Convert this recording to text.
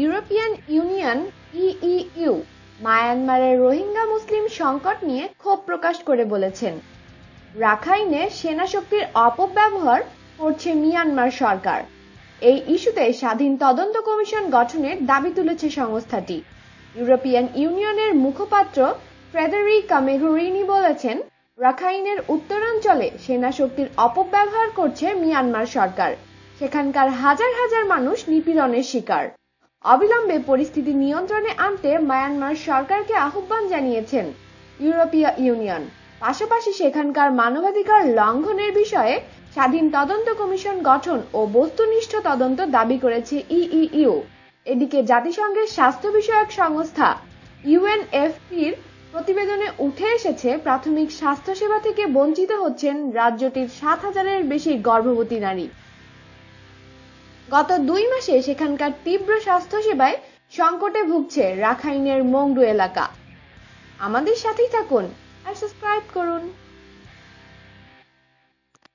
European Union EU মায়ানমারের রোহিঙ্গা মুসলিম সংকট নিয়ে ক্ষোভ প্রকাশ করে বলেছেন। রাখাইনে সেনাশক্তির অপব্যবহার করছে মিয়ানমার সরকার। এই ইস্যুতে স্বাধীন তদন্ত কমিশন গঠনের দাবি তুলেছে সংস্থাটি। ইউরোপিয়ান ইউনিয়নের মুখপাত্র ফ্রেডারিকা মেঘরিনি বলেছেন, রাখাইনের উত্তরাঞ্চলে সেনাশক্তির অপব্যবহার করছে মিয়ানমার সরকার। সেখানকার হাজার হাজার মানুষ নিপীড়নের শিকার। অবিলম্বে পরিস্থিতি নিয়ন্ত্রণে আনতে মায়ানমার সরকারকে আহ্বান জানিয়েছেন ইউরোপীয় ইউনিয়ন। পাশাপাশি সেখানকার মানবাধিকার লঙ্ঘনের বিষয়ে স্বাধীন তদন্ত কমিশন গঠন ও বস্তুনিষ্ঠ তদন্ত দাবি করেছে ইইউ এদিকে জাতিসংঘের স্বাস্থ্য বিষয়ক সংস্থা ইউএনএফপির প্রতিবেদনে উঠে এসেছে, প্রাথমিক স্বাস্থ্যসেবা থেকে বঞ্চিত হচ্ছেন রাজ্যটির সাত হাজারের বেশি গর্ভবতী নারী। গত দুই মাসে সেখানকার তীব্র স্বাস্থ্যসেবায় সংকটে ভুগছে রাখাইনের মংডু এলাকা। আমাদের সাথেই থাকুন আর সাবস্ক্রাইব করুন।